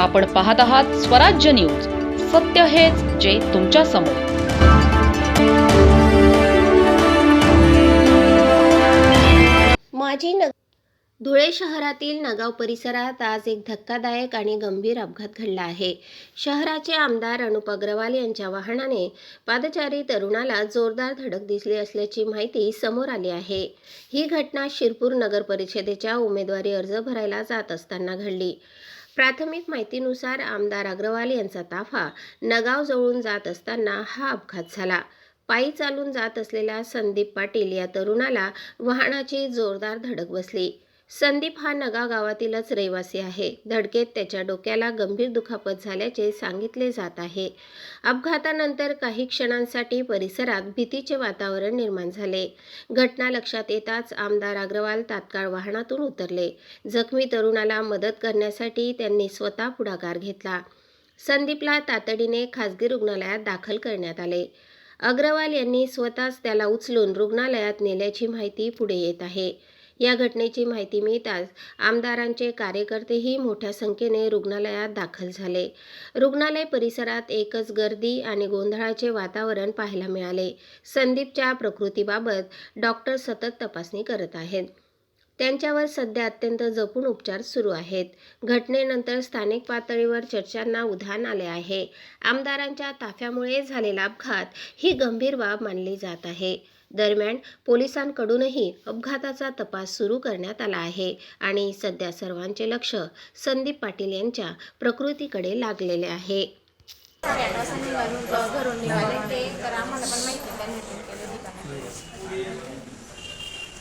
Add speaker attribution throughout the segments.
Speaker 1: आपण पाहत आहात स्वराज्य न्यूज. सत्य हेच जे तुमच्यासमोर.
Speaker 2: माजी नग धुळे शहरातील नगाव परिसरात आज एक धक्कादायक आणि गंभीर अपघात घडला आहे. शहराचे आमदार अनुप अग्रवाल यांच्या वाहनाने पादचारी तरुणाला जोरदार धडक दिसली असल्याची माहिती समोर आली आहे. ही घटना शिरपूर नगर परिषदेच्या उमेदवारी अर्ज भरायला जात असताना घडली. प्राथमिक माहितीनुसार आमदार अग्रवाल यांचा ताफा नगाव जवळून जात असताना हा अपघात झाला. पायी चालून जात असलेल्या संदीप पाटील या तरुणाला वाहनाची जोरदार धडक बसली. संदीप हा नगा गावातीलच रहिवासी आहे. धडकेत त्याच्या डोक्याला गंभीर दुखापत झाल्याचे सांगितले जात आहे. अपघातानंतर काही क्षणांसाठी परिसरात भीतीचे वातावरण निर्माण झाले. घटना लक्षात येताच आमदार अग्रवाल तात्काळ वाहनातून उतरले. जखमी तरुणाला मदत करण्यासाठी त्यांनी स्वतः पुढाकार घेतला. संदीपला तातडीने खासगी रुग्णालयात दाखल करण्यात आले. अग्रवाल यांनी स्वतःच त्याला उचलून रुग्णालयात नेल्याची माहिती पुढे येत आहे. या घटनेची माहिती मिळताच आमदारांचे कार्यकर्तेही मोठ्या संख्येने रुग्णालयात दाखल झाले. रुग्णालय परिसरात एकच गर्दी आणि गोंधळाचे वातावरण पाहायला मिळाले. संदीपच्या प्रकृतीबाबत डॉक्टर सतत तपासणी करत आहेत. त्यांच्यावर सध्या अत्यंत जपून उपचार सुरू आहेत. घटनेनंतर स्थानिक पातळीवर चर्चांना उधाण आले आहे. आमदारांच्या ताफ्यामुळे झालेला अपघात ही गंभीर बाब मानली जात आहे. दरम्यान पोलिसांकडूनही अपघाताचा तपास सुरू करण्यात आला आहे आणि सध्या सर्वांचे लक्ष संदीप पाटील यांच्या प्रकृतीकडे लागलेले आहे.
Speaker 3: साडेआठ वाजता निघालो घरून निघाले ते तर आम्हाला पण माहिती त्यांनी फोन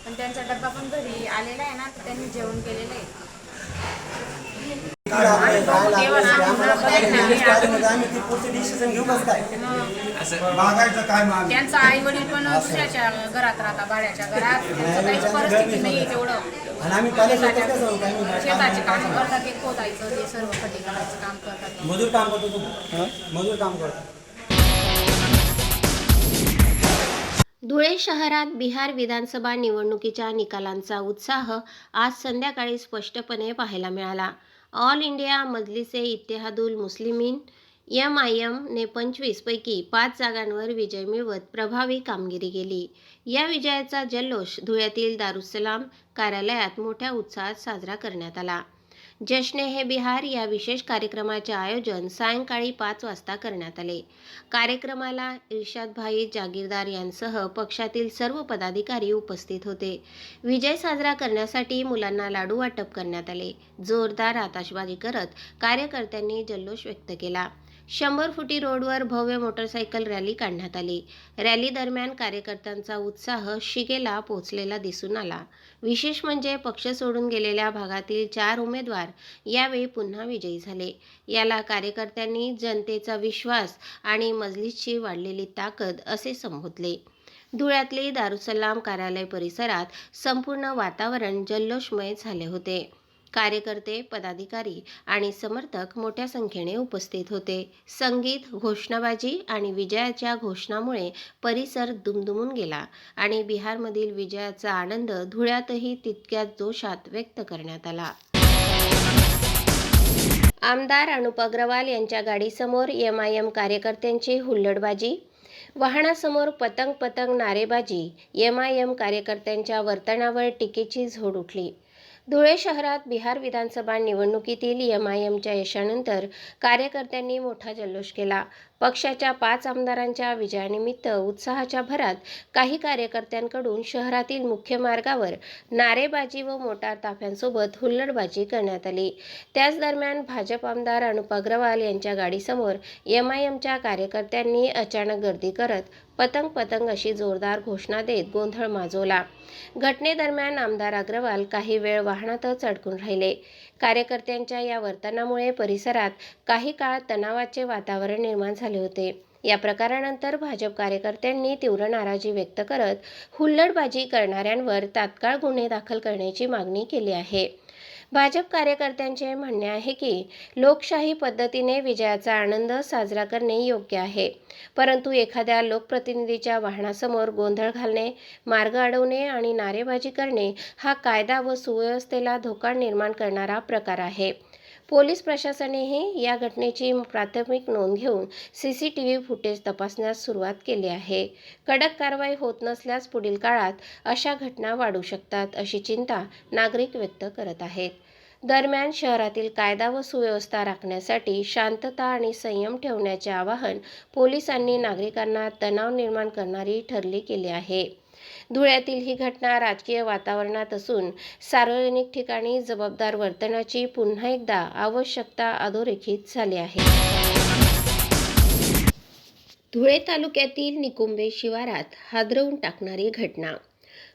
Speaker 3: पण त्यांचा डब्बा पण घरी आलेला आहे ना तर त्यांनी जेवण केलेलं आहे. त्यांचा आई वडील पण दुसऱ्याच्या घरात राहता भाड्याच्या घरात. त्यांचं काहीच परिस्थिती नाही तेवढं. शेताचे काम करतात ते खोदायचं ते सर्व खटी करायचं काम करतात
Speaker 4: मजूर काम करतो तू मजूर काम करतो.
Speaker 2: धुळे शहरात बिहार विधानसभा निवडणुकीच्या निकालांचा उत्साह आज संध्याकाळी स्पष्टपणे पाहायला मिळाला. All India Majlise Ittehadul Muslimeen A I एमने पंचवीसपैकी पाच जागांवर विजय मिळवत प्रभावी कामगिरी केली. या विजयाचा जल्लोष धुळ्यातील दारुसलाम कार्यालयात मोठ्या उत्साहात साजरा करण्यात आला. जश्ने हे बिहार या विशेष कार्यक्रमाचे आयोजन सायंकाळी पाच वाजता करण्यात आले. कार्यक्रमाला इर्शादभाई जागीरदार यांसह पक्षातील सर्व पदाधिकारी उपस्थित होते. विजय साजरा करण्यासाठी मुलांना लाडू वाटप करण्यात आले. जोरदार आताशबाजी करत कार्यकर्त्यांनी जल्लोष व्यक्त केला. शंभर फुटी रोडवर भव्य मोटरसायकल रॅली काढण्यात आली. रॅली दरम्यान कार्यकर्त्यांचा उत्साह शिगेला पोहोचलेला दिसून आला. विशेष म्हणजे पक्ष सोडून गेलेल्या भागातील चार उमेदवार यावेळी पुन्हा विजयी झाले. याला कार्यकर्त्यांनी जनतेचा विश्वास आणि मजलिसची वाढलेली ताकद असे संबोधले. धुळ्यातले दारुसलाम कार्यालय परिसरात संपूर्ण वातावरण जल्लोषमय झाले होते. कार्यकर्ते पदाधिकारी आणि समर्थक मोठ्या संख्येने उपस्थित होते. संगीत घोषणाबाजी आणि विजयाच्या घोषणामुळे परिसर दुमदुमून गेला आणि बिहारमधील विजयाचा आनंद धुळ्यातही तितक्याच जोशात व्यक्त करण्यात आला. आमदार अनुप अग्रवाल यांच्या गाडीसमोर एम आय एम कार्यकर्त्यांची हुल्लडबाजी वाहनासमोर पतंग पतंग नारेबाजी एम आय एम कार्यकर्त्यांच्या वर्तनावर टीकेची झोड उठली. धुळे शहरात बिहार विधानसभा निवडणुकीतील एम आय एमच्या यशानंतर कार्यकर्त्यांनी मोठा जल्लोष केला. पक्षाच्या पाच आमदारांच्या विजयानिमित्त उत्साहाच्या भरात काही कार्यकर्त्यांकडून शहरातील मुख्य मार्गावर नारेबाजी व मोटार ताफ्यांसोबत हुल्लडबाजी करण्यात आली. त्याच दरम्यान भाजप आमदार अनुप अग्रवाल यांच्या गाडीसमोर एम आय एमच्या कार्यकर्त्यांनी अचानक गर्दी करत पतंग पतंग अशी जोरदार घोषणा देत गोंधळ माजवला. घटनेदरम्यान आमदार अग्रवाल काही वेळ वाहनातच अडकून राहिले. कार्यकर्त्यांच्या या वर्तनामुळे परिसरात काही काळ तणावाचे वातावरण निर्माण झाले होते. या प्रकारानंतर भाजप कार्यकर्त्यांनी तीव्र नाराजी व्यक्त करत हुल्लडबाजी करणाऱ्यांवर तात्काळ गुन्हे दाखल करण्याची मागणी केली आहे. भाजप कार्यकर्त्यांचे म्हणणे आहे की लोकशाही पद्धतीने विजयाचा आनंद साजरा करणे योग्य आहे. परंतु एखाद्या लोकप्रतिनिधीच्या वाहनासमोर गोंधळ घालणे मार्ग अडवणे आणि नारेबाजी करणे हा कायदा व सुव्यवस्थेला धोका निर्माण करणारा प्रकार आहे. पोलीस प्रशासनेही या घटनेची प्राथमिक नोंद घेऊन C C T V footage तपासण्यास सुरुवात केली आहे. कडक कारवाई होत नसल्यास पुढील काळात अशा घटना वाढू शकतात अशी चिंता नागरिक व्यक्त करत आहेत. दरम्यान शहरातील कायदा व सुव्यवस्था राखण्यासाठी शांतता आणि संयम ठेवण्याचे आवाहन पोलिसांनी नागरिकांना तणाव निर्माण करणारी ठरली केली आहे. धुळ्यातील ही घटना राजकीय वातावरणात असून सार्वजनिक ठिकाणी जबाबदार वर्तनाची पुन्हा एकदा आवश्यकता अधोरेखित झाली आहे. धुळे तालुक्यातील निकुंबे शिवारात हादरवून टाकणारी घटना.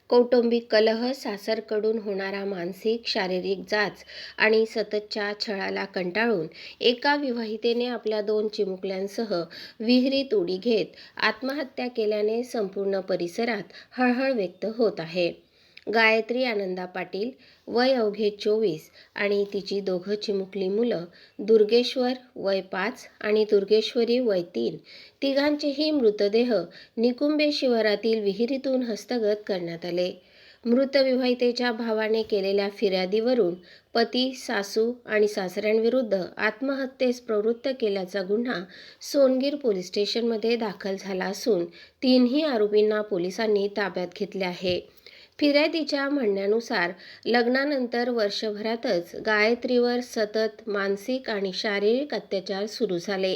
Speaker 2: कौटुंबिक कलह सासरकडून होणारा मानसिक शारीरिक जाच आणि सततच्या छळाला कंटाळून एका विवाहितेने आपल्या दोन चिमुकल्यांसह विहिरीत उडी घेत आत्महत्या केल्याने संपूर्ण परिसरात हळहळ व्यक्त होत आहे. गायत्री आनंदा पाटील वय अवघे चोवीस आणि तिची दोघं चिमुकली मुलं दुर्गेश्वर वय पाच आणि दुर्गेश्वरी वय तीन. तिघांचेही मृतदेह निकुंबे शिवारातील विहिरीतून हस्तगत करण्यात आले. मृत विवाहितेच्या भावाने केलेल्या फिर्यादीवरून पती सासू आणि सासऱ्यांविरुद्ध आत्महत्येस प्रवृत्त केल्याचा गुन्हा सोनगीर पोलीस स्टेशनमध्ये दाखल झाला असून तीनही आरोपींना पोलिसांनी ताब्यात घेतले आहे. फिर्यादीच्या म्हणण्यानुसार लग्नानंतर वर्षभरातच गायत्रीवर सतत मानसिक आणि शारीरिक अत्याचार सुरू झाले.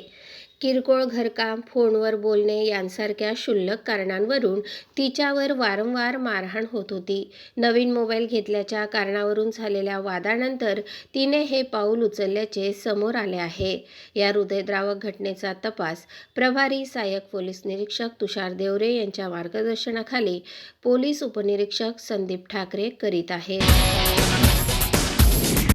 Speaker 2: किरकोळ घरकाम फोनवर बोलणे यांसारख्या क्षुल्लक कारणांवरून तिच्यावर वारंवार मारहाण होत होती. नवीन मोबाईल घेतल्याच्या कारणावरून झालेल्या वादानंतर तिने हे पाऊल उचलल्याचे समोर आले आहे. या हृदयद्रावक घटनेचा तपास प्रभारी सहाय्यक पोलीस निरीक्षक तुषार देवरे यांच्या मार्गदर्शनाखाली पोलीस उपनिरीक्षक संदीप ठाकरे करीत आहेत.